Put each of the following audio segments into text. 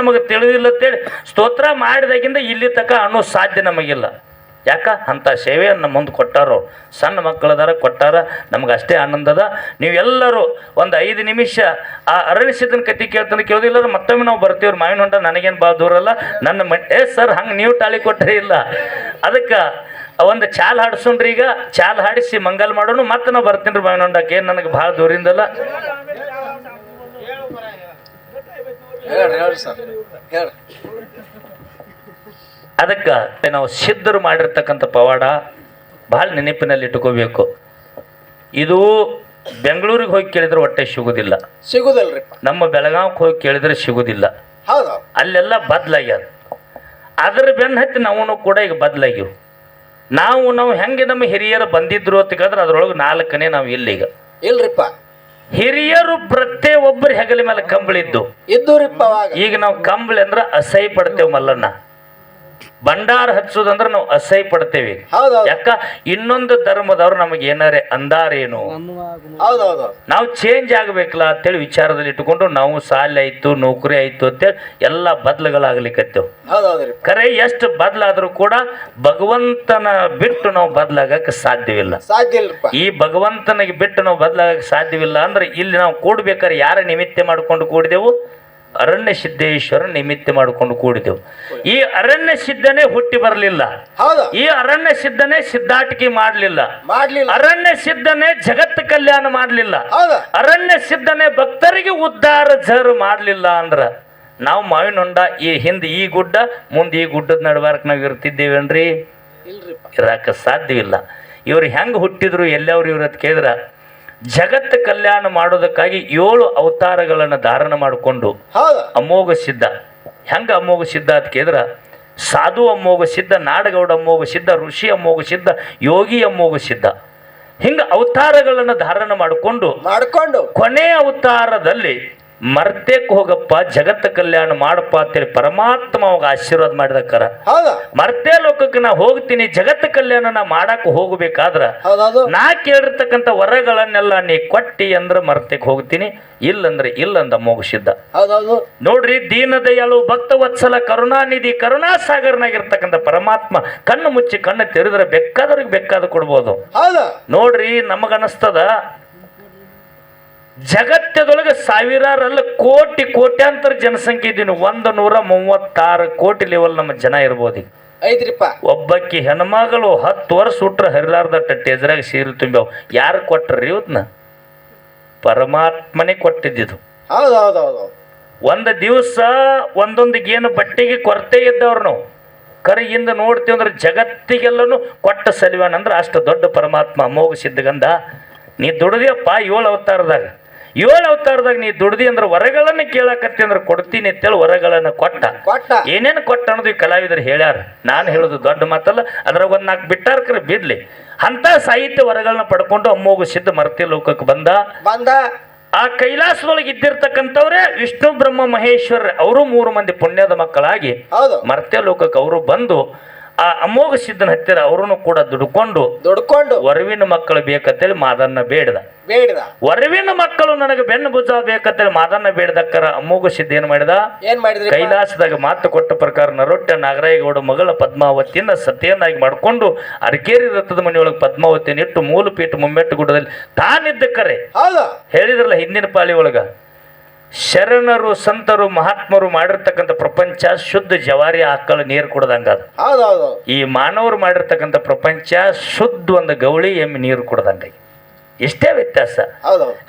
ನಮಗೆ ತಿಳಿದಿಲ್ಲ ಅಂತೇಳಿ ಸ್ತೋತ್ರ ಮಾಡಿದಾಗಿಂದ ಇಲ್ಲಿ ತಕ ಅನ್ನೋ ಸಾಧ್ಯ ನಮಗಿಲ್ಲ. ಯಾಕ? ಅಂಥ ಸೇವೆಯನ್ನು ಮುಂದೆ ಕೊಟ್ಟಾರೋ ಸಣ್ಣ ಮಕ್ಕಳದಾರ ಕೊಟ್ಟಾರ. ನಮ್ಗೆ ಅಷ್ಟೇ ಆನಂದದ ನೀವೆಲ್ಲರೂ ಒಂದು ಐದು ನಿಮಿಷ ಆ ಅರಳಿಸಿದನ ಕತ್ತಿ ಕೇಳ್ತಾನೆ ಕೇಳೋದಿಲ್ಲ ಮತ್ತೊಮ್ಮೆ ನಾವು ಬರ್ತೀವ್ರಿ ಮಾವಿನ ಹೊಂಡ ನನಗೇನು ಭಾಳ ದೂರ ಅಲ್ಲ. ನನ್ನ ಮ ಏ ಸರ್, ಹಂಗೆ ನೀವು ತಾಳಿ ಕೊಟ್ಟರೆ ಇಲ್ಲ. ಅದಕ್ಕೆ ಒಂದು ಚಾಲ್ ಹಾಡ್ಸೋಣ್ರಿ ಈಗ. ಚಾಲ್ ಹಾಡಿಸಿ ಮಂಗಲ್ ಮಾಡೋಣ ಮತ್ತೆ ನಾವು ಬರ್ತೀನಿ ರೀ ಮಾವಿನ ಹೊಂಡಕ್ಕೆ. ಏನು ನನಗೆ ಭಾಳ ದೂರಿಂದಲ್ಲ ಹೇಳ್ರಿ ಹೇಳ್ರಿ ಸರ್. ಹೇಳ್ರಿ. ಅದಕ್ಕೆ ನಾವು ಸಿದ್ಧರು ಮಾಡಿರ್ತಕ್ಕಂಥ ಪವಾಡ ಭಾಳ ನೆನಪಿನಲ್ಲಿ ಇಟ್ಕೋಬೇಕು ಇದು ಬೆಂಗಳೂರಿಗೆ ಹೋಗಿ ಕೇಳಿದ್ರೆ ಹೊಟ್ಟೆ ಸಿಗೋದಿಲ್ಲ. ಸಿಗುದಲ್ರಿಪ್ಪ. ನಮ್ಮ ಬೆಳಗಾವಿಗೆ ಹೋಗಿ ಕೇಳಿದ್ರೆ ಸಿಗುದಿಲ್ಲ. ಹೌದು. ಅಲ್ಲೆಲ್ಲ ಬದಲಾಗ್ಯದ ಅದ್ರ ಬೆನ್ನ ಹತ್ತಿ ನಾವು ಕೂಡ ಈಗ ಬದಲಾಗಿವು ನಾವು ನಾವು ಹೆಂಗೆ ನಮ್ಮ ಹಿರಿಯರು ಬಂದಿದ್ರು ಅಂತಂದ್ರೆ ಅದ್ರೊಳಗೆ ನಾಲ್ಕನೇ ನಾವು ಇಲ್ಲೀಗ. ಇಲ್ರಿಪ್ಪ. ಹಿರಿಯರು ಪ್ರತಿಯೊಬ್ಬರು ಹೆಗಲ ಮೇಲೆ ಕಂಬಳಿದ್ದು. ಇದ್ದೂರಿಪ್ಪ ಈಗ ನಾವು ಕಂಬಳಿ ಅಂದ್ರೆ ಅಸಹ್ಯ ಪಡ್ತೇವೆ ಮಲ್ಲನ್ನ ಭಂಡಾರ ಹಚ್ಚೋದಂದ್ರೆ ನಾವು ಅಸಹ್ಯ ಪಡ್ತೇವೆ. ಯಾಕ? ಇನ್ನೊಂದು ಧರ್ಮದವ್ರು ನಮಗೆ ಏನಾರೇ ಅಂದಾರೇನು? ನಾವು ಚೇಂಜ್ ಆಗಬೇಕಲ್ಲ ಅಂತೇಳಿ ವಿಚಾರದಲ್ಲಿ ಇಟ್ಕೊಂಡು ನಾವು ಸಾಲ ಆಯ್ತು ನೌಕರಿ ಆಯ್ತು ಅಂತೇಳಿ ಎಲ್ಲ ಬದಲುಗಳಾಗ್ಲಿಕ್ಕತ್ತೇವು ಕರೆ ಎಷ್ಟು ಬದಲಾದ್ರೂ ಕೂಡ ಭಗವಂತನ ಬಿಟ್ಟು ನಾವು ಬದಲಾಗಕ್ಕೆ ಸಾಧ್ಯವಿಲ್ಲ. ಈ ಭಗವಂತನಿಗೆ ಬಿಟ್ಟು ನಾವು ಬದಲಾಗಕ್ಕೆ ಸಾಧ್ಯವಿಲ್ಲ ಅಂದ್ರೆ ಇಲ್ಲಿ ನಾವು ಕೂಡ್ಬೇಕಾದ್ರೆ ಯಾರ ನಿಮಿತ್ತ ಮಾಡ್ಕೊಂಡು ಕೂಡಿದೆವು? ಅರಣ್ಯ ಸಿದ್ದೇಶ್ವರ ನಿಮಿತ್ತ ಮಾಡಿಕೊಂಡು ಕೂಡಿದೆವು. ಈ ಅರಣ್ಯ ಸಿದ್ಧನೇ ಹುಟ್ಟಿ ಬರಲಿಲ್ಲ. ಈ ಅರಣ್ಯ ಸಿದ್ಧನೇ ಸಿದ್ಧಾಟಿಕೆ ಮಾಡಲಿಲ್ಲ. ಮಾಡ್ಲಿಲ್ಲ. ಅರಣ್ಯ ಸಿದ್ಧನೇ ಜಗತ್ ಕಲ್ಯಾಣ ಮಾಡಲಿಲ್ಲ. ಅರಣ್ಯ ಸಿದ್ಧನೇ ಭಕ್ತರಿಗೆ ಉದ್ಧಾರ ಜರು ಮಾಡಲಿಲ್ಲ ಅಂದ್ರ ನಾವು ಮಾವಿನ ಹೊಂಡ ಈ ಹಿಂದೆ ಈ ಗುಡ್ಡ ಮುಂದೆ ಈ ಗುಡ್ಡದ ನಡ್ಬಾರಕ್ ನಾವು ಇರ್ತಿದ್ದೇವೇನ್ರಿ? ಇರಾಕ ಸಾಧ್ಯವಿಲ್ಲ. ಇವ್ರು ಹೆಂಗೆ ಹುಟ್ಟಿದ್ರು ಎಲ್ಲವ್ರು ಇವ್ರ ಅಂತ ಕೇಳಿದ್ರ ಜಗತ್ ಕಲ್ಯಾಣ ಮಾಡೋದಕ್ಕಾಗಿ ಏಳು ಅವತಾರಗಳನ್ನು ಧಾರಣ ಮಾಡಿಕೊಂಡು ಅಮೋಘ ಸಿದ್ಧ. ಹೆಂಗ ಅಮೋಘ ಸಿದ್ಧ ಅಂತ ಕೇಳಿದ್ರ? ಸಾಧು ಅಮೋಘ ಸಿದ್ಧ ನಾಡಗೌಡ ಅಮೋಘ ಸಿದ್ಧ ಋಷಿ ಅಮೋಘ ಸಿದ್ಧ ಯೋಗಿ ಅಮೋಘ ಸಿದ್ಧ. ಹಿಂಗ ಅವತಾರಗಳನ್ನು ಧಾರಣ ಮಾಡಿಕೊಂಡು ಮಾಡಿಕೊಂಡು ಕೊನೆ ಅವತಾರದಲ್ಲಿ ಮರ್ತೇಕ್ ಹೋಗಪ್ಪ ಜಗತ್ತ ಕಲ್ಯಾಣ ಮಾಡಪ್ಪ ಅಂತೇಳಿ ಪರಮಾತ್ಮ ಅವಾಗ ಆಶೀರ್ವಾದ ಮಾಡಿದಕ್ಕಾರ. ಮರ್ತೇ ಲೋಕಕ್ಕೆ ನಾ ಹೋಗ್ತೀನಿ ಜಗತ್ತ ಕಲ್ಯಾಣ ನಾ ಮಾಡಕ್ ಹೋಗ್ಬೇಕಾದ್ರ ನಾ ಕೇಳಿರ್ತಕ್ಕಂಥ ವರಗಳನ್ನೆಲ್ಲ ನೀ ಕೊಟ್ಟಿ ಅಂದ್ರೆ ಮರ್ತೇಕ್ ಹೋಗ್ತೀನಿ ಇಲ್ಲಂದ್ರೆ ಇಲ್ಲಂದ ಮೋಗಿಸಿದ್ದ ದೀನ ನೋಡ್ರಿ ದೀನದಯಾಳು ಭಕ್ತವತ್ಸಲ ಕರುಣಾನಿಧಿ ಕರುಣಾಸಾಗರನಾಗಿರ್ತಕ್ಕಂಥ ಪರಮಾತ್ಮ ಕಣ್ಣು ಮುಚ್ಚಿ ಕಣ್ಣು ತೆರೆದ್ರೆ ಬೇಕಾದವ್ರಿಗೆ ಬೇಕಾದ ಕೊಡ್ಬೋದು. ನೋಡ್ರಿ ನಮಗನಿಸ್ತದ ಜಗತ್ತದೊಳಗೆ ಸಾವಿರಾರಲ್ಲ ಕೋಟಿ ಕೋಟ್ಯಾಂತರ ಜನಸಂಖ್ಯೆ ಇದ್ದೀನಿ. ಒಂದು ನೂರ ಮೂವತ್ತಾರು ಕೋಟಿ ಲೆವೆಲ್ ನಮ್ಮ ಜನ ಇರ್ಬೋದು ಈಗ. ಐತ್ರಿಪ್ಪ ಒಬ್ಬಾಕಿ ಹೆಣ್ಮಗಳು ಹತ್ತು ವರ್ಷ ಹುಟ್ರ ಹರಿಲಾರ್ದಟ್ಟ ಟೆಜರಾಗ ಸೀರೆ ತುಂಬ್ಯಾವ. ಯಾರು ಕೊಟ್ರಿ ಇವತ್ನ? ಪರಮಾತ್ಮನೇ ಕೊಟ್ಟಿದ್ದು ಹೌದು ಹೌದು ಹೌದು ಒಂದು ದಿವಸ ಒಂದೊಂದು ಏನು ಬಟ್ಟೆಗೆ ಕೊರತೆ ಇದ್ದವ್ರು ನಾವು. ಕರಿಯಿಂದ ನೋಡ್ತೀವಿ ಅಂದ್ರೆ ಜಗತ್ತಿಗೆಲ್ಲನೂ ಕೊಟ್ಟ ಸಲಿವಾನ್ ಅಂದ್ರೆ ಅಷ್ಟು ದೊಡ್ಡ ಪರಮಾತ್ಮ ಅಮೋಘ ಸಿದ್ಧಗಂಧ. ನೀ ದುಡ್ದಿಯಪ್ಪ ಏಳು ಅವತಾರದಾಗ. ಏಳು ಅವತಾರದಾಗ ನೀ ದುಡ್ದಿ ಅಂದ್ರೆ ವರಗಳನ್ನ ಕೇಳಕತ್ತಿ ಅಂದ್ರೆ ಕೊಡ್ತೀನಿ ಅಂತೇಳಿ ವರಗಳನ್ನ ಕೊಟ್ಟ. ಕೊಟ್ಟ. ಏನೇನು ಕೊಟ್ಟ ಅನ್ನೋದು ಈ ಕಲಾವಿದರು ಹೇಳ್ಯಾರ. ನಾನು ಹೇಳೋದು ದೊಡ್ಡ ಮಾತಲ್ಲ ಅದ್ರಾಗ ಒಂದು ನಾಲ್ಕು ಬಿಟ್ಟಾರ್ಕ್ರೆ ಬಿಡ್ಲಿ. ಅಂತ ಸಾಹಿತ್ಯ ವರಗಳನ್ನ ಪಡ್ಕೊಂಡು ಅಮ್ಮೋಗು ಸಿದ್ಧ ಮರ್ತಿ ಲೋಕಕ್ಕೆ ಬಂದ. ಬಂದ. ಆ ಕೈಲಾಸದೊಳಗೆ ಇದ್ದಿರ್ತಕ್ಕಂಥವ್ರೆ ವಿಷ್ಣು ಬ್ರಹ್ಮ ಮಹೇಶ್ವರ ಅವರು ಮೂರು ಮಂದಿ ಪುಣ್ಯದ ಮಕ್ಕಳಾಗಿ ಮರ್ತ್ಯ ಲೋಕಕ್ಕೆ ಅವರು ಬಂದು ಆ ಅಮೋಘ ಸಿದ್ಧನ ಹತ್ತಿರ ಅವರನ್ನು ಕೂಡ ದುಡ್ಕೊಂಡು ದುಡ್ಕೊಂಡು ವರವಿನ ಮಕ್ಕಳು ಬೇಕಂತೇಳಿ ಮಾದನ್ನ ಬೇಡದ. ಬೇಡದ. ವರವಿನ ಮಕ್ಕಳು ನನಗೆ ಬೆನ್ನು ಭುಜ ಬೇಕಂತೇಳಿ ಮಾದನ್ನ ಬೇಡ್ದಕ್ಕರ ಅಮೋಘ ಸಿದ್ಧ ಏನ್ ಮಾಡಿದ? ಏನ್ ಮಾಡಿದ್ರಿ? ಕೈಲಾಸದಾಗ ಮಾತು ಕೊಟ್ಟ ಪ್ರಕಾರ ನರೊಟ್ಟ ನಾಗರಾಯಗೌಡ ಮಗಳ ಪದ್ಮಾವತಿಯನ್ನ ಸತ್ಯನಾಗಿ ಮಾಡಿಕೊಂಡು ಅರಕೇರಿ ರಥದ ಮನೆಯೊಳಗೆ ಪದ್ಮಾವತಿಯನ್ನು ಇಟ್ಟು ಮೂಲ ಪೀಠ ಮುಮ್ಮೆಟ್ಟು ಗುಡ್ಡದಲ್ಲಿ ತಾನಿದ್ದ ಕರೆ. ಹೌದು. ಹೇಳಿದ್ರಲ್ಲ ಹಿಂದಿನ ಪಾಳಿ ಒಳಗ? ಶರಣರು ಸಂತರು ಮಹಾತ್ಮರು ಮಾಡಿರ್ತಕ್ಕಂಥ ಪ್ರಪಂಚ ಶುದ್ಧ ಜವಾರಿ ಆಕಳ ನೀರು ಕುಡ್ದಂಗ ಅದು. ಈ ಮಾನವರು ಮಾಡಿರ್ತಕ್ಕಂಥ ಪ್ರಪಂಚ ಶುದ್ಧ ಒಂದು ಗೌಳಿ ಎಮ್ಮೆ ನೀರು ಕುಡ್ದಂಗ. ಇಷ್ಟೇ ವ್ಯತ್ಯಾಸ.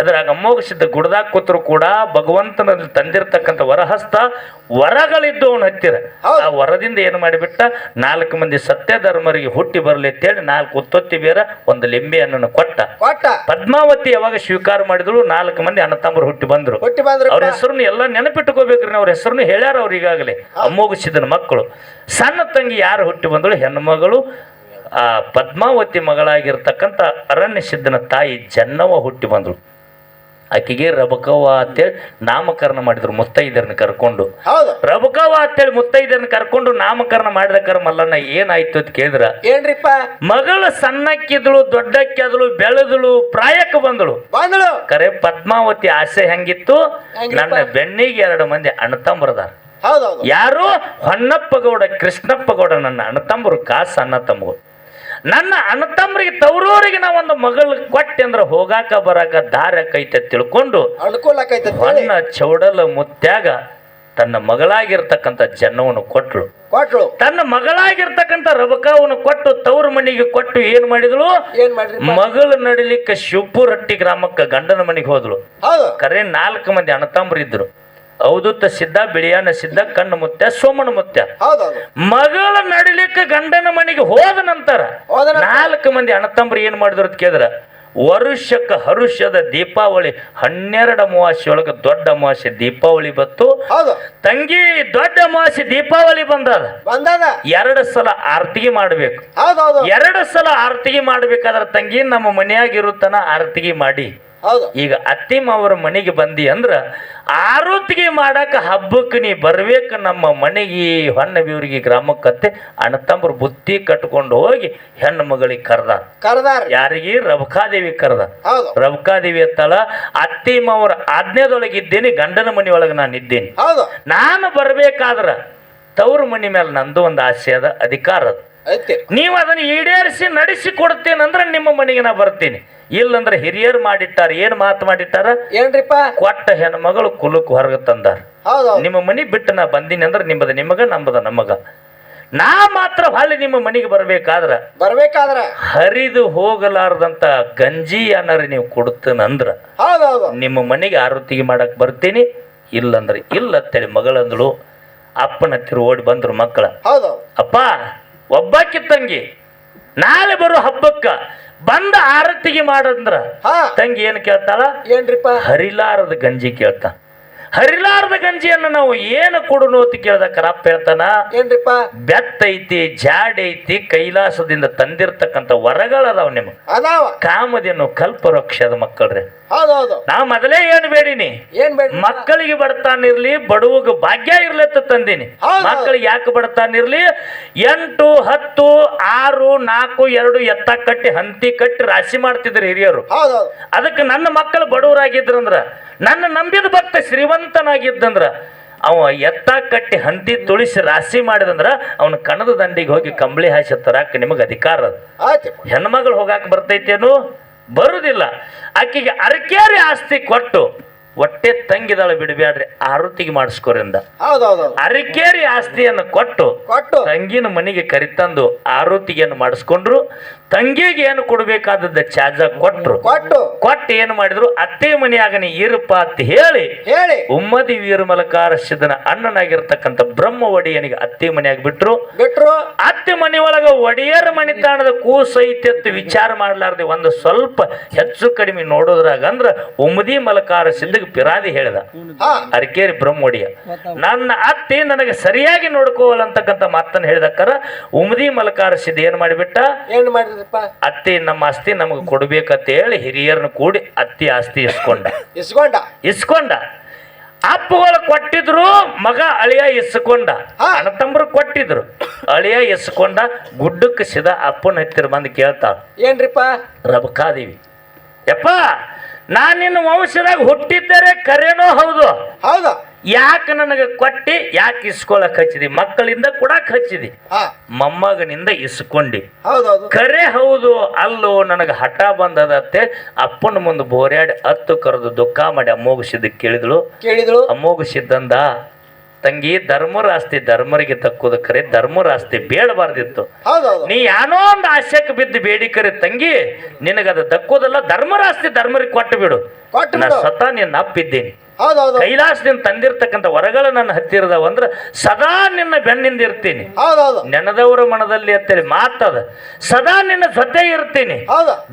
ಅದ್ರಾಗ ಸಿದ್ಧ ಗುಡ್ದಾಗ ಕೂತರು ಕೂಡ ಭಗವಂತನ ತಂದಿರ್ತಕ್ಕಂಥ ವರಹಸ್ತ ವರಗಳಿದ್ದು ಅವನು ಹತ್ತಿರ. ಆ ವರದಿಂದ ಏನು ಮಾಡಿಬಿಟ್ಟ? ನಾಲ್ಕು ಮಂದಿ ಸತ್ಯ ಧರ್ಮರಿಗೆ ಹುಟ್ಟಿ ಬರಲಿ ಅಂತೇಳಿ ನಾಲ್ಕು ಉತ್ತೊತ್ತಿ ಬೇರ ಒಂದು ಲಿಂಬೆಯನ್ನು ಕೊಟ್ಟ. ಕೊಟ್ಟ. ಪದ್ಮಾವತಿ ಯಾವಾಗ ಸ್ವೀಕಾರ ಮಾಡಿದಳು? ನಾಲ್ಕು ಮಂದಿ ಹುಟ್ಟಿ ಬಂದ್ರು. ಹುಟ್ಟಿ ಬಂದ್ರಿ ಅವ್ರ ಹೆಸರನ್ನು ಎಲ್ಲ ನೆನಪಿಟ್ಟುಕೋಬೇಕ್ರಿ. ಅವ್ರ ಹೆಸರನ್ನು ಹೇಳ್ಯಾರ ಅವ್ರು ಈಗಾಗಲೇ. ಅಮ್ಮೋಗಿಸಿದನ ಮಕ್ಕಳು. ಸಣ್ಣ ತಂಗಿ ಯಾರು ಹುಟ್ಟಿ ಬಂದಳು? ಹೆಣ್ಮಗಳು ಆ ಪದ್ಮಾವತಿ ಮಗಳಾಗಿರ್ತಕ್ಕಂಥ ಅರಣ್ಯ ಸಿದ್ಧನ ತಾಯಿ ಜನ್ನವ ಹುಟ್ಟಿ ಬಂದಳು. ಆಕೆಗೆ ರಬಕವ್ವ ಅಂತೇಳಿ ನಾಮಕರಣ ಮಾಡಿದ್ರು ಮುತ್ತೈದರನ್ನ ಕರ್ಕೊಂಡು. ಹೌದು. ರಬಕವ್ವ ಅಂತೇಳಿ ಮುತ್ತೈದರನ್ನ ಕರ್ಕೊಂಡು ನಾಮಕರಣ ಮಾಡಿದ ಮಲ್ಲಣ್ಣ ಏನಾಯ್ತು ಅಂತ ಕೇಳಿದ್ರ? ಏನ್ರಿಪ್ಪ? ಮಗಳು ಸಣ್ಣಕ್ಕಿದಳು ದೊಡ್ಡಕ್ಕಿದಳು ಬೆಳೆದಳು ಪ್ರಾಯಕ್ಕೆ ಬಂದಳು. ಬಂದಳು. ಕರೆ ಪದ್ಮಾವತಿ ಆಸೆ ಹೆಂಗಿತ್ತು? ನನ್ನ ಬೆಣ್ಣಿಗೆ ಎರಡು ಮಂದಿ ಅಣ್ಣ ತಮ್ಮರದಾರ ಹೌದೌದು. ಯಾರು? ಹೊನ್ನಪ್ಪ ಗೌಡ ಕೃಷ್ಣಪ್ಪ ಗೌಡ ನನ್ನ ಅಣ್ಣತಮ್ಮರು ಕಾಸ ಅಣ್ಣ ತಮ್ಮಗಳು ನನ್ನ ಅಣ್ಣತಮ್ಮರಿಗೆ ತವರೂರಿಗೆ ನಾ ಒಂದು ಮಗಳ ಕೊಟ್ಟೆ ಅಂದ್ರೆ ಹೋಗಾಕ ಬರಾಕ ದಾರ ಕೈತೆ ತಿಳ್ಕೊಂಡು ಅಣ್ಣ ಹೇಳಿ. ಚೌಡಲ ಮುತ್ಯಾಗ ತನ್ನ ಮಗಳಾಗಿರ್ತಕ್ಕಂಥ ಜನ್ನವನ್ನು ಕೊಟ್ರು ಕೊಟ್ರು ತನ್ನ ಮಗಳಾಗಿರ್ತಕ್ಕಂಥ ರಬಕಾವನ್ನು ಕೊಟ್ಟು ತವ್ರ ಮನೆಗೆ ಕೊಟ್ಟು ಏನ್ ಮಾಡಿದ್ಳು? ಮಗಳು ನಡಿಲಿಕ್ಕೆ ಶಿವಪುರಟ್ಟಿ ಗ್ರಾಮಕ್ಕೆ ಗಂಡನ ಮನೆಗೆ ಹೋದ್ಲು. ಹೌದು. ಕರೆ ನಾಲ್ಕು ಮಂದಿ ಅಣ್ಣತಮ್ಮರು ಇದ್ರು ಅವಧೂತ ಸಿದ್ಧ ಬಿಳಿಯಾನ ಸಿದ್ಧ ಕಣ್ಣು ಮುತ್ಯ ಸೋಮನ ಮುತ್ಯ. ಮಗಳ ನಡಿಲಿಕ್ಕೆ ಗಂಡನ ಮನೆಗೆ ಹೋದ ನಂತರ ನಾಲ್ಕು ಮಂದಿ ಅಣ್ಣತಂಬ್ರಿ ಏನ್ ಮಾಡಿದ್ರು ಕೇಳಿದ್ರ? ವರುಷಕ್ಕೆ ಹರುಷದ ದೀಪಾವಳಿ ಹನ್ನೆರಡು ಅಮಾವಾಸ್ಯೆ ಒಳಗೆ ದೊಡ್ಡ ಅಮಾವಾಸ್ಯೆ ದೀಪಾವಳಿ ಬತ್ತು ಹೌದು. ತಂಗಿ ದೊಡ್ಡ ಅಮಾವಾಸ್ಯೆ ದೀಪಾವಳಿ ಬಂದದ. ಎರಡು ಸಲ ಆರ್ತಿಗೆ ಮಾಡಬೇಕು. ಎರಡು ಸಲ ಆರ್ತಿಗೆ ಮಾಡ್ಬೇಕಾದ್ರ ತಂಗಿ ನಮ್ಮ ಮನೆಯಾಗಿರುತ್ತನ ಆರತಿಗೆ ಮಾಡಿ. ಈಗ ಅತ್ತಿ ಅವರ ಮನೆಗೆ ಬಂದಿ ಅಂದ್ರ ಆರೊತ್ತಿಗೆ ಮಾಡಾಕ ಹಬ್ಬಕ್ಕೆ ನೀ ಬರ್ಬೇಕು ನಮ್ಮ ಮನೆಗೆ ಹೊನ್ನ ಬೀವ್ರಿಗೆ ಗ್ರಾಮಕ್ಕತ್ತೆ ಅಣ್ಣತಮ್ಮರು ಬುತ್ತಿ ಕಟ್ಕೊಂಡು ಹೋಗಿ ಹೆಣ್ಣು ಮಗಳಿಗೆ ಕರ್ದ ಕರ್ದಾರ. ಯಾರಿಗೆ? ರಬಕಾದೇವಿ ಕರ್ದ. ರಬಕಾದೇವಿ ಅತ್ತಳ ಅತ್ತಿ ಮಾವರ ಆಜ್ಞೆದೊಳಗಿದ್ದೇನೆ ಗಂಡನ ಮನೆಯೊಳಗೆ ನಾನು ಇದ್ದೇನೆ. ನಾನು ಬರ್ಬೇಕಾದ್ರ ತವ್ರ ಮನೆ ಮೇಲೆ ನಂದು ಒಂದು ಆಸೆ ಅದ ಅಧಿಕಾರ ಅದ. ನೀವು ಅದನ್ನು ಈಡೇರಿಸಿ ನಡೆಸಿ ಕೊಡ್ತೇನಂದ್ರೆ ನಿಮ್ಮ ಮನೆಗೆ ನಾ ಬರ್ತೀನಿ. ಇಲ್ಲಂದ್ರೆ ಹಿರಿಯರು ಮಾಡಿಟ್ಟಾರ ಏನು ಮಾತು ಮಾಡಿಟ್ಟಾರ? ಏನ್ರಿಪ್ಪ? ಕೊಟ್ಟ ಹೆಣ್ಮಗಳು ಕುಲಕ್ಕೆ ಹೊರಗೆ ತಂದಾರ. ನಿಮ್ಮ ಮನೆ ಬಿಟ್ಟು ನಾ ಬಂದೀನಿ ಅಂದ್ರೆ ನಿಮ್ಮದ ನಿಮಗ ನಮ್ಮದ ನಮಗ. ನಾ ಮಾತ್ರ ಹೊಳ್ಳಿ ನಿಮ್ಮ ಮನೆಗೆ ಬರ್ಬೇಕಾದ್ರ ಬರ್ಬೇಕಾದ್ರ? ಹರಿದು ಹೋಗಲಾರದಂತ ಗಂಜಿ ಏನಾರ ನೀವು ಕೊಡ್ತೇನಂದ್ರ ನಿಮ್ಮ ಮನೆಗೆ ಆರತಿಗೆ ಮಾಡಕ್ ಬರ್ತೀನಿ. ಇಲ್ಲಂದ್ರೆ ಇಲ್ಲ ಅಂತೇಳಿ ಮಗಳಂದಳು ಅಪ್ಪನ ಹತ್ತಿರ ಓಡಿ ಬಂದ್ರು ಮಕ್ಕಳ. ಅಪ್ಪ ಒಬ್ಬಾಕಿ ತಂಗಿ ನಾಳೆ ಬರೋ ಹಬ್ಬಕ್ಕ ಬಂದ ಆರತಿಗೆ ಮಾಡಂದ್ರ ತಂಗಿ ಏನು ಕೇಳ್ತಾಳ? ಏನ್ರಿಪ್ಪ? ಹರಿಲಾರದ ಗಂಜಿ ಕೇಳ್ತಾ ಹರಿಲಾರದ ಗಂಜಿಯನ್ನು ನಾವು ಏನು ಕೊಡುನು ಅಂತ ಕೇಳಿದ ಅಪ್ಪ ಹೇಳ್ತಾನ ಏನ್ರಿಪ್ಪ? ಬೆತ್ತ ಐತಿ ಜಾಡ್ ಐತಿ ಕೈಲಾಸದಿಂದ ತಂದಿರ್ತಕ್ಕಂಥ ವರಗಳದಾವ್ ನಿಮ್ ಅದಾವ. ಕಾಮದೇನು ಕಲ್ಪವೃಕ್ಷದ ಮಕ್ಕಳ್ರಿ. ನಾ ಮೊದಲೇ ಏನ್ ಬೇಡಿನಿ? ಏನ್ ಬೇಡ ಮಕ್ಕಳಿಗೆ ಬಡತಾನಿರ್ಲಿ ಬಡವಗ ಭಾಗ್ಯ ಇರ್ಲತ್ತ ತಂದಿನಿ. ಮಕ್ಕಳಿಗೆ ಯಾಕೆ ಬಡತಾನಿರ್ಲಿ ಎಂಟು ಹತ್ತು ಆರು ನಾಲ್ಕು ಎರಡು ಎತ್ತ ಕಟ್ಟಿ ಹಂತಿ ಕಟ್ಟಿ ರಾಶಿ ಮಾಡ್ತಿದ್ರು ಹಿರಿಯರು. ಅದಕ್ಕೆ ನನ್ನ ಮಕ್ಕಳು ಬಡವರಾಗಿದ್ರಂದ್ರ ನನ್ನ ನಂಬಿದ ಭಕ್ತ ಶ್ರೀಮಂತನಾಗಿದ್ದಂದ್ರ ಅವ ಎತ್ತ ಕಟ್ಟಿ ಹಂತಿ ತುಳಿಸಿ ರಾಶಿ ಮಾಡಿದಂದ್ರ ಅವನ ಕಣದ ದಂಡಿಗೆ ಹೋಗಿ ಕಂಬಳಿ ಹಾಸಿ ತರಾಕ ನಿಮಗೆ ಅಧಿಕಾರ ಅದು. ಹೆಣ್ಮಗಳು ಹೋಗಾಕ ಬರ್ತೈತೇನು ಬರುದಿಲ್ಲ. ಆಕಿಗೆ ಅರಕೇರಿ ಆಸ್ತಿ ಕೊಟ್ಟು ಹೊಟ್ಟೆ ತಂಗಿದಾಳ ಬಿಡಬ್ಯಾಡ್ರಿ ಆರುತಿಗೆ ಮಾಡಿಸ್ಕೋರಿಂದ. ಅರಿಕೇರಿ ಆಸ್ತಿಯನ್ನು ಕೊಟ್ಟು ತಂಗಿನ ಮನೆಗೆ ಕರಿತಂದು ಆರುತಿಗೆಯನ್ನು ಮಾಡಿಸ್ಕೊಂಡ್ರು. ತಂಗಿಗೆ ಏನು ಕೊಡ್ಬೇಕಾದದ್ದ ಚಾಜ ಕೊಟ್ರು. ಕೊಟ್ಟು. ಕೊಟ್ಟು ಏನು ಮಾಡಿದ್ರು? ಅತ್ತೆ ಮನೆಯಾಗನೇ ಇರಪ್ಪ ಅಂತ ಹೇಳಿ ಹೇಳಿ. ಉಮ್ಮದಿ ವೀರಮಲಕಾರ ಸಿದ್ದನ ಅಣ್ಣನಾಗಿರ್ತಕ್ಕಂಥ ಬ್ರಹ್ಮ ಒಡೆಯನಿಗೆ ಅತ್ತೆ ಮನೆಯಾಗಿ ಬಿಟ್ರು. ಬಿಟ್ರು. ಅತ್ತೆ ಮನೆಯೊಳಗ ಒಡೆಯರ ಕೂಸು ಐತಿ ಅಂತ ವಿಚಾರ ಮಾಡ್ಲಾರ್ದೆ ಒಂದು ಸ್ವಲ್ಪ ಹೆಚ್ಚು ಕಡಿಮೆ ನೋಡೋದ್ರಾಗ ಅಂದ್ರ ಉಮ್ಮದಿ ಮಲಕಾರ ಸಿದ್ಧಗೆ ಪಿರಾದಿ ಹೇಳಿದ. ಅರಕೇರಿ ಬ್ರಹ್ಮ ಒಡೆಯ ನನ್ನ ಅತ್ತೆ ನನಗೆ ಸರಿಯಾಗಿ ನೋಡ್ಕೋವಲ್ಲಂತಕ್ಕಂಥ ಮಾತನ್ನು ಹೇಳಿದಕ್ಕರ ಉಮದಿ ಮಲಕಾರ ಸಿದ್ಧ ಏನ್ ಮಾಡಿಬಿಟ್ಟ? ಏನ್ ಮಾಡಿದ್ರಪ್ಪ? ಅತ್ತಿ ನಮ್ಮ ಆಸ್ತಿ ನಮಗೆ ಕೊಡ್ಬೇಕಂತ ಹೇಳಿ ಹಿರಿಯರನ್ನ ಕೂಡಿ ಅತ್ತಿ ಆಸ್ತಿ ಇಸ್ಕೊಂಡ. ಇಸ್ಕೊಂಡ? ಇಸ್ಕೊಂಡ. ಅಪ್ಪಗಳು ಕೊಟ್ಟಿದ್ರು ಮಗ ಅಳಿಯ ಇಸ್ಕೊಂಡ. ಅಣ್ಣ ಅಣ್ಣತಮ್ಮರು ಕೊಟ್ಟಿದ್ರು. ಅಳಿಯ ಇಸ್ಕೊಂಡ ಗುಡ್ಡಕ್ಕೆ ಸಿದ ಅಪ್ಪನ ಹತ್ತಿರ ಬಂದು ಕೇಳ್ತಾಳ. ಏನ್ರಿಪ್ಪ? ರಬಕಾದೇವಿ. ಯಪ್ಪ ನಾನು ನಿನ್ನ ವಂಶದಾಗ ಹುಟ್ಟಿದ್ದರೆ ಕರೆನೋ ಹೌದು. ಹೌದು. ಯಾಕೆ ನನಗೆ ಕೊಟ್ಟಿ? ಯಾಕೆ ಇಸ್ಕೊಳಕ್ ಹಚ್ಚಿದಿ? ಮಕ್ಕಳಿಂದ ಕೂಡ ಹಚ್ಚಿದಿ? ಮೊಮ್ಮಗನಿಂದ ಇಸ್ಕೊಂಡಿ. ಹೌದೌದು. ಕರೆ ಹೌದು ಅಲ್ಲೋ ನನಗೆ ಹಠ ಬಂದದತ್ತೆ. ಅಪ್ಪನ ಮುಂದೆ ಬೋರ್ಯಾಡಿ ಹತ್ತು ಕರೆದು ದುಃಖ ಮಾಡಿ ಅಮ್ಮೋಗಿಸಿದ್ದು ಕೇಳಿದಳು. ಕೇಳಿದಳು. ಅಮ್ಮೋಗಿಸಿದ್ದಂದ ತಂಗಿ ಧರ್ಮರಾಸ್ತಿ ಧರ್ಮರಿಗೆ ತಕ್ಕುದಕ್ಕರೆ ಕರೆ ಧರ್ಮರ ಆಸ್ತಿ ಬೇಡಬಾರ್ದಿತ್ತು ನೀ ಏನೋ ಒಂದು ಆಶಯಕ್ಕೆ ಬಿದ್ದು ಬೇಡಿಕರೆ ತಂಗಿ ನಿನಗದು ದಕ್ಕೋದಲ್ಲ ಧರ್ಮರಾಸ್ತಿ ಧರ್ಮರಿಗೆ ಕೊಟ್ಟು ಬಿಡು. ನಾ ಸದಾ ಸ್ವತಃ ನಿನ್ನ ಅಪ್ಪಿದ್ದೀನಿ. ಕೈಲಾಸ ನಿನ್ ತಂದಿರ್ತಕ್ಕಂಥ ವರಗಳು ನನ್ನ ಹತ್ತಿರದವ ಅಂದ್ರೆ ಸದಾ ನಿನ್ನ ಬೆನ್ನಿಂದ ಇರ್ತೀನಿ. ನೆನದವರ ಮನದಲ್ಲಿ ಅಂತೇಳಿ ಮಾತದ. ಸದಾ ನಿನ್ನ ಸದ್ದೆ ಇರ್ತೀನಿ.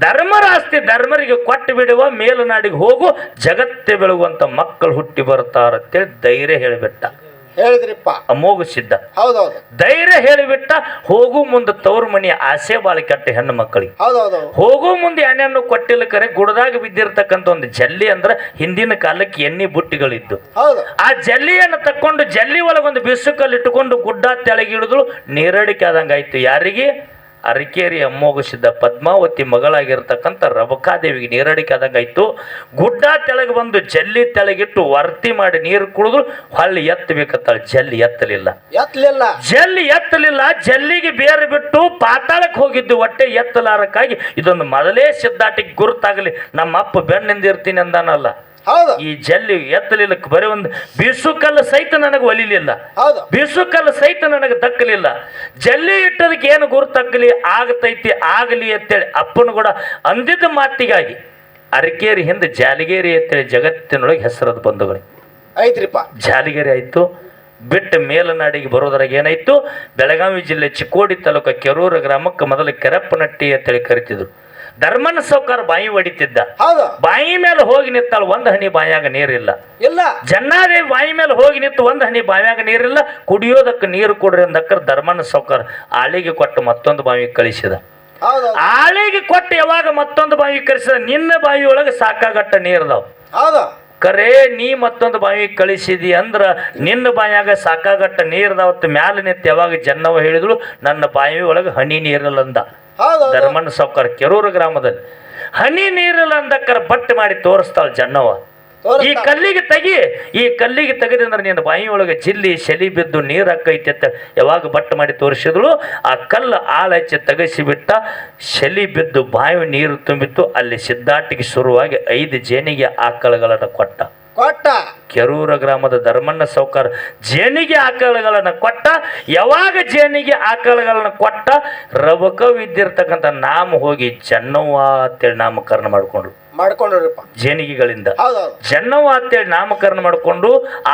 ಧರ್ಮರಾಸ್ತಿ ಧರ್ಮರಿಗೆ ಕೊಟ್ಟು ಬಿಡುವ ಮೇಲುನಾಡಿಗೆ ಹೋಗು ಜಗತ್ತೇ ಬೆಳಗುವಂತ ಮಕ್ಕಳು ಹುಟ್ಟಿ ಬರ್ತಾರಂತೇಳಿ ಧೈರ್ಯ ಹೇಳಿಬಿಟ್ಟ. ಹೇಳಿದ್ರಿಪ್ಪ. ಅಮೋಘಿಸಿದ್ದ ಹೌದೌದು. ಧೈರ್ಯ ಹೇಳಿಬಿಟ್ಟ ಹೋಗು ಮುಂದೆ ತವರು ಮನೆಯ ಆಸೆ ಬಾಳಿ ಕಟ್ಟ ಹೆಣ್ಣು ಮಕ್ಕಳಿಗೆ. ಹೌದೌದು. ಹೋಗು ಮುಂದೆ ಎಣ್ಣೆಯನ್ನು ಕೊಟ್ಟಿಲ್ಲ ಕರೆ ಗುಡದಾಗ ಬಿದ್ದಿರತಕ್ಕಂಥ ಒಂದು ಜಲ್ಲಿ ಅಂದ್ರೆ ಹಿಂದಿನ ಕಾಲಕ್ಕೆ ಎಣ್ಣೆ ಬುಟ್ಟಿಗಳಿದ್ದು. ಹೌದು. ಆ ಜಲ್ಲಿಯನ್ನು ತಕ್ಕೊಂಡು ಜಲ್ಲಿ ಒಳಗೊಂದು ಬಿಸುಕಲ್ಲಿ ಇಟ್ಟುಕೊಂಡು ಗುಡ್ಡ ತೆಳಗಿಡಿದ್ರು ನೀರಡಿಕೆ ಆದಂಗೆ ಆಯ್ತು ಅರಕೇರಿ ಅಮ್ಮೋಗಿಸಿದ್ದ ಪದ್ಮಾವತಿ ಮಗಳಾಗಿರ್ತಕ್ಕಂಥ ರಬಕಾದೇವಿಗೆ ನೀರಡಿಕೆ ಆದಂಗಾಯ್ತು. ಗುಡ್ಡ ತೆಳಗೆ ಬಂದು ಜಲ್ಲಿ ತೆಳಗಿಟ್ಟು ವರ್ತಿ ಮಾಡಿ ನೀರು ಕುಡಿದ್ರು ಹೊಳ್ಳಿ ಎತ್ತಬೇಕಂತಾಳೆ. ಜಲ್ಲಿ ಎತ್ತಲಿಲ್ಲ. ಎತ್ತಲಿಲ್ಲ. ಜಲ್ಲಿ ಎತ್ತಲಿಲ್ಲ. ಜಲ್ಲಿಗೆ ಬೇರೆ ಬಿಟ್ಟು ಪಾತಾಳಕ್ಕೆ ಹೋಗಿದ್ದು ಹೊಟ್ಟೆ ಎತ್ತಲಾರಕ್ಕಾಗಿ ಇದೊಂದು ಮೊದಲೇ ಸಿದ್ಧಾಟಿಗೆ ಗುರುತಾಗಲಿ. ನಮ್ಮ ಅಪ್ಪ ಬೆನ್ನಿಂದಿರ್ತೀನಿ ಅಂದಾನಲ್ಲ. ಹೌದು. ಈ ಜಲ್ಲಿ ಎತ್ತಲಿಲ್ಲ ಬರೀ ಒಂದು ಬೀಸು ಕಲ್ಲು ಸಹಿತ ನನಗೆ ಒಲಿಲಿಲ್ಲ. ಹೌದು. ಬೀಸು ಕಲ್ಲು ಸಹಿತ ನನಗೆ ದಕ್ಕಲಿಲ್ಲ ಜಲ್ಲಿ ಇಟ್ಟದಕ್ಕೆ ಏನು ಗುರುತಕ್ಕಲಿ ಆಗತೈತಿ ಆಗಲಿ ಅಂತೇಳಿ ಅಪ್ಪನ ಕೂಡ ಅಂದಿದ್ದ ಮಾತಿಗಾಗಿ ಅರಕೇರಿ ಹಿಂದೆ ಜಾಲಿಗೇರಿ ಅಂತೇಳಿ ಜಗತ್ತಿನೊಳಗೆ ಹೆಸರದ ಬಂಧುಗಳು ಐತ್ರಿಪ್ಪ. ಜಾಲಿಗೇರಿ ಆಯಿತು ಬಿಟ್ಟು ಮೇಲನಾಡಿಗೆ ಬರೋದ್ರಾಗ ಏನಾಯಿತು ಬೆಳಗಾವಿ ಜಿಲ್ಲೆ ಚಿಕ್ಕೋಡಿ ತಾಲೂಕು ಕೆರೂರು ಗ್ರಾಮಕ್ಕೆ ಮೊದಲು ಕೆರಪ್ಪನಟ್ಟಿ ಅಂತೇಳಿ ಕರಿತಿದ್ರು. ಧರ್ಮನ ಸೌಕರ್ ಬಾಯಿ ಹೊಡಿತಿದ್ದ ಹೌದು. ಬಾಯಿ ಮೇಲೆ ಹೋಗಿ ನಿಂತಾಳ ಒಂದ್ ಹನಿ ಬಾಯಾಗ ನೀರಿಲ್ಲ. ಇಲ್ಲ. ಜನ್ನಾದೇ ಬಾಯಿ ಮೇಲೆ ಹೋಗಿ ನಿಂತು ಒಂದ್ ಹನಿ ಬಾಯಾಗ ನೀರಿಲ್ಲ ಕುಡಿಯೋದಕ್ಕೆ ನೀರು ಕೊಡ್ರಿ ಅಂದಕ್ಕರ್ ಧರ್ಮನ ಸೌಕರ್ ಆಳಿಗೆ ಕೊಟ್ಟು ಮತ್ತೊಂದು ಬಾವಿ ಕಳಿಸಿದ. ಆಳಿಗೆ ಕೊಟ್ಟು ಯಾವಾಗ ಮತ್ತೊಂದು ಬಾವಿ ಕಳಿಸಿದ? ನಿನ್ನ ಬಾವಿ ಒಳಗೆ ಸಾಕಾಗಟ್ಟ ನೀರ್ದಾವ್ ಹೌದು. ಕರೆ ನೀ ಮತ್ತೊಂದು ಬಾವಿ ಕಳಿಸಿದಿ ಅಂದ್ರ ನಿನ್ನ ಬಾಯಾಗ ಸಾಕಾಗಟ್ಟ ನೀರ್ದಾವತ್ತು ಮ್ಯಾಲ ನಿಂತು ಯಾವಾಗ ಜನ್ನವ ಹೇಳಿದ್ರು ನನ್ನ ಬಾವಿ ಒಳಗೆ ಹನಿ ನೀರಿಲ್ಲ ಅಂದ ಹೌದು ಧರ್ಮಣ್ಣ ಸೌಕರ್ ಕೆರೂರು ಗ್ರಾಮದಲ್ಲಿ ಹನಿ ನೀರಿಲ್ಲ ಅಂದಕ್ಕರ ಬಟ್ ಮಾಡಿ ತೋರಿಸ್ತಾಳ ಜನ್ನವ ಈ ಕಲ್ಲಿಗೆ ತೆಗಿ ಈ ಕಲ್ಲಿಗೆ ತೆಗೆದಂದ್ರೆ ನಿನ್ನ ಬಾಯಿಯೊಳಗೆ ಚಿಲ್ಲಿ ಜಿಲ್ಲಿ ಶಲಿ ಬಿದ್ದು ನೀರು ಹಾಕೈತೆ ಅಂತ ಯಾವಾಗ ಬಟ್ ಮಾಡಿ ತೋರಿಸಿದ್ರು ಆ ಕಲ್ಲು ಆಳಚ್ಚೆ ಹಚ್ಚಿ ತೆಗೆಸಿ ಬಿಟ್ಟ ಶಲಿ ಬಿದ್ದು ಬಾಯಿ ನೀರು ತುಂಬಿತ್ತು ಅಲ್ಲಿ ಸಿದ್ಧಾಟಿಗೆ ಶುರುವಾಗಿ ಐದು ಜೇನಿಗೆ ಆಕಳಗಳನ್ನು ಕೊಟ್ಟ. ಕೊಟ್ಟ. ಕೆರೂರ ಗ್ರಾಮದ ಧರ್ಮಣ್ಣ ಸೌಕರ್ ಜೇನಿಗೆ ಆಕಳಗಳನ್ನು ಕೊಟ್ಟ, ಯಾವಾಗ ಜೇನಿಗೆ ಆಕಳಗಳನ್ನು ಕೊಟ್ಟ, ರವಕವಿದ್ದಿರ್ತಕ್ಕಂಥ ನಾಮ ಹೋಗಿ ಚೆನ್ನವ್ವ ಅಂತೇಳಿ ನಾಮಕರಣ ಮಾಡಿಕೊಂಡ್ರು. ಮಾಡ್ಕೊಂಡ್ರಿಪ್ಪ. ಜೇನಿಗೆಗಳಿಂದ. ಹೌದೌದು. ಜನ್ನವ್ವ ಅಂತೇಳಿ ನಾಮಕರಣ ಮಾಡಿಕೊಂಡು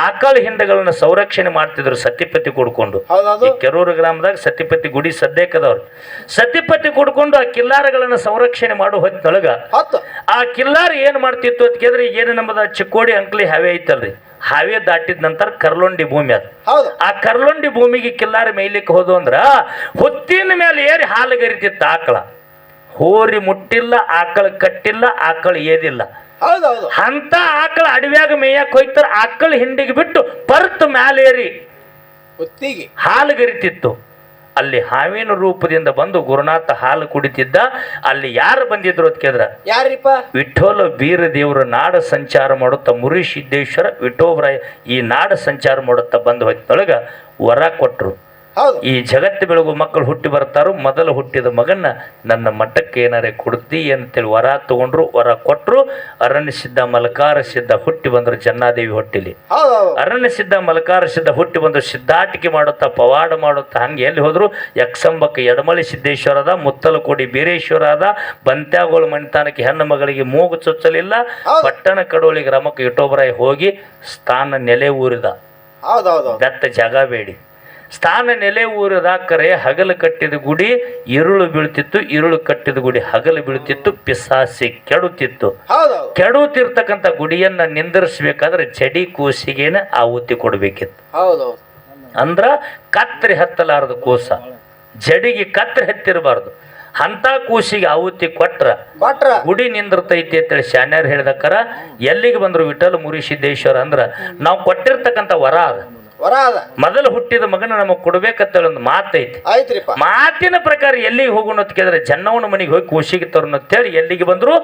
ಆಕಳ ಹಿಂಡಗಳನ್ನು ಸಂರಕ್ಷಣೆ ಮಾಡ್ತಿದ್ರು ಸತಿಪತಿ ಕೂಡ್ಕೊಂಡು. ಹೌದೌದು. ಈ ಕೆರೂರು ಗ್ರಾಮದಾಗ ಸತಿಪತಿ ಗುಡಿ ಸದ್ಯಕ್ಕದವ್ರು. ಸತಿಪತಿ ಕೂಡ್ಕೊಂಡು ಆ ಕಿಲ್ಲಾರಗಳನ್ನ ಸಂರಕ್ಷಣೆ ಮಾಡೋ ಹೊತ್ತೊಳಗ ಹತ್ತು. ಆ ಕಿಲ್ಲಾರ ಏನ್ ಮಾಡ್ತಿತ್ತು ಅಂತ ಕೇಳಿದ್ರೆ ಏನು ನಮ್ಮದ ಚಿಕ್ಕೋಡಿ ಅಂಕ್ಲಿ ಹಾವೆ ಐತಲ್ರಿ. ಹಾವೆ ದಾಟಿದ ನಂತರ ಕರ್ಲೊಂಡಿ ಭೂಮಿ ಅದು. ಹೌದು. ಆ ಕರ್ಲೊಂಡಿ ಭೂಮಿಗೆ ಕಿಲ್ಲಾರ ಮೇಯ್ಲಿಕ್ಕೆ ಹೋದು ಅಂದ್ರ ಹುತ್ತಿನ ಮೇಲೆ ಏರಿ ಹಾಲು ಗರಿತಿತ್ತು ಆಕಳ. ಹೋರಿ ಮುಟ್ಟಿಲ್ಲ ಆಕಳ ಕಟ್ಟಿಲ್ಲ ಆಕಳ ಏದಿಲ್ಲ. ಅಂತ ಆಕಳ ಅಡವ್ಯಾಗ ಮೇಯಕ್ ಹೋಯ್ತಾರ ಆಕಳ ಹಿಂಡಿಗೆ ಬಿಟ್ಟು ಪರ್ತ್ ಮ್ಯಾಲೇರಿ. ಹೊತ್ತಿಗೆ. ಹಾಲು ಗರಿತಿತ್ತು. ಅಲ್ಲಿ ಹಾವಿನ ರೂಪದಿಂದ ಬಂದು ಗುರುನಾಥ ಹಾಲು ಕುಡಿತಿದ್ದ ಅಲ್ಲಿ ಯಾರು ಬಂದಿದ್ರು ಅಂತ ಕೇದ್ರ ಯಾರಿಪ್ಪ? ವಿಠೋಲ ಬೀರ ದೇವರ ನಾಡ ಸಂಚಾರ ಮಾಡುತ್ತಾ ಮುರಿ ಸಿದ್ದೇಶ್ವರ ವಿಠೋಬರಾಯ ಈ ನಾಡ ಸಂಚಾರ ಮಾಡುತ್ತಾ ಬಂದು ಹೊತ್ತೊಳಗ ವರ ಕೊಟ್ಟರು ಈ ಜಗತ್ತು ಬೆಳಗು ಮಕ್ಕಳು ಹುಟ್ಟಿ ಬರ್ತಾರೋ ಮೊದಲು ಹುಟ್ಟಿದ ಮಗನ್ನ ನನ್ನ ಮಠಕ್ಕೆ ಏನಾರೇ ಕೊಡ್ತಿ ಅಂತೇಳಿ ವರ ತಗೊಂಡ್ರು ವರ ಕೊಟ್ಟರು ಅರಣ್ಯ ಸಿದ್ಧ ಮಲಕಾರ ಸಿದ್ಧ ಹುಟ್ಟಿ ಬಂದರು ಜನ್ನಾದೇವಿ ಹೊಟ್ಟಿಲಿ. ಅರಣ್ಯ ಸಿದ್ಧ ಮಲಕಾರ ಸಿದ್ಧ ಹುಟ್ಟಿ ಬಂದ್ರು ಸಿದ್ಧಾಟಿಕೆ ಮಾಡುತ್ತಾ ಪವಾಡ ಮಾಡುತ್ತಾ ಹಂಗೆ ಎಲ್ಲಿ ಹೋದ್ರು? ಯಕ್ಷಂಬಕ್ಕೆ ಎಡಮಳಿ ಸಿದ್ದೇಶ್ವರದ ಮುತ್ತಲಕೋಡಿ ಬೀರೇಶ್ವರ ಅದ ಬಂತ್ಯಾಗೋಳ ಮಣಿತಾನಕ್ಕೆ ಹೆಣ್ಣು ಮಗಳಿಗೆ ಮೂಗು ಚುಚ್ಚಲಿಲ್ಲ ಪಟ್ಟಣ ಕಡೋಳಿ ಗ್ರಾಮಕ್ಕೆ ಇಟೋಬರಾಯಿ ಹೋಗಿ ಸ್ಥಾನ ನೆಲೆ ಊರಿದ. ಬೆತ್ತ ಜಾಗ ಬೇಡಿ. ಸ್ಥಾನ ನೆಲೆ ಊರದ ಕರೆ ಹಗಲು ಕಟ್ಟಿದ ಗುಡಿ ಇರುಳು ಬೀಳ್ತಿತ್ತು ಇರುಳು ಕಟ್ಟಿದ ಗುಡಿ ಹಗಲು ಬೀಳ್ತಿತ್ತು ಪಿಸಾಸಿ ಕೆಡುತ್ತಿತ್ತು. ಕೆಡುತ್ತಿರ್ತಕ್ಕಂಥ ಗುಡಿಯನ್ನ ನಿಂದರಿಸಬೇಕಾದ್ರೆ ಚಡಿ ಕೂಸಿಗೇನೆ ಆಹುತಿ ಕೊಡಬೇಕಿತ್ತು. ಅಂದ್ರ ಕತ್ತರಿ ಹತ್ತಲಾರದು ಕೂಸ. ಜಡಿಗೆ ಕತ್ತರಿ ಹತ್ತಿರಬಾರ್ದು. ಅಂತ ಕೂಸಿಗೆ ಆಹುತಿ ಕೊಟ್ರ ಕೊಟ್ರ. ಗುಡಿ ನಿಂದಿರ್ತೈತಿ ಅಂತೇಳಿ ಶಾನ್ಯಾರ್ ಹೇಳ್ದಕ್ಕರ ಎಲ್ಲಿಗೆ ಬಂದ್ರು ವಿಠಲ್ ಮುರಿ ಸಿದ್ದೇಶ್ವರ ಅಂದ್ರ ನಾವು ಕೊಟ್ಟಿರ್ತಕ್ಕಂಥ ವರ ಅದ. ವರ ಅದ. ಮೊದಲು ಹುಟ್ಟಿದ ಮಗನ ನಮಗೆ ಕೊಡ್ಬೇಕಂತೇಳಿ ಒಂದು ಮಾತೈತಿ. ಐತ್ರಿಪ್ಪ ಮಾತಿನ ಪ್ರಕಾರ ಎಲ್ಲಿಗೆ ಹೋಗೋಣ ಅಂತ ಕೇಳಿದ್ರೆ ಜನ್ನವನ ಮನೆಗೆ ಹೋಗಿ ಕೂಸಿಗೆ ತರೋಣ ಅಂತೇಳಿ ಎಲ್ಲಿಗೆ ಬಂದ್ರು?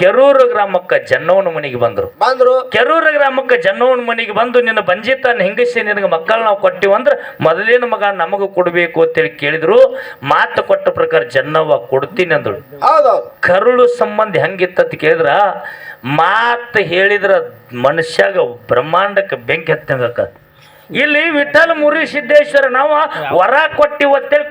ಕೆರೂರು ಗ್ರಾಮಕ್ಕ ಜನ್ನವನ ಮನೆಗೆ ಬಂದ್ರು. ಬಂದ್ರು. ಕೆರೂರು ಗ್ರಾಮಕ್ಕ ಜನ್ನವನ ಮನೆಗೆ ಬಂದು ನಿನ್ನ ಬಂಜಿತ ಹೆಂಗಸಿ ನಿನಗೆ ಮಕ್ಕಳು ನಾವು ಕೊಟ್ಟಿವ ಅಂದ್ರೆ ಮೊದಲೇನ ಮಗ ನಮಗೆ ಕೊಡಬೇಕು ಅಂತೇಳಿ ಕೇಳಿದ್ರು. ಮಾತು ಕೊಟ್ಟ ಪ್ರಕಾರ ಜನ್ನವ ಕೊಡ್ತೀನಿ ಅಂದಳು. ಕರುಳು ಸಂಬಂಧ ಹೆಂಗಿತ್ತಂತ ಕೇಳಿದ್ರ? ಮಾತು ಹೇಳಿದ್ರ ಮನುಷ್ಯಾಗ ಬ್ರಹ್ಮಾಂಡಕ್ಕೆ ಬೆಂಕಿ ಹತ್ತಂಗಕ್ಕ ಇಲ್ಲಿ ವಿಠಲ್ ಮುರಿ ಸಿದ್ದೇಶ್ವರ ನಾವು ವರ ಕೊಟ್ಟಿವತ್ತೇಳಿ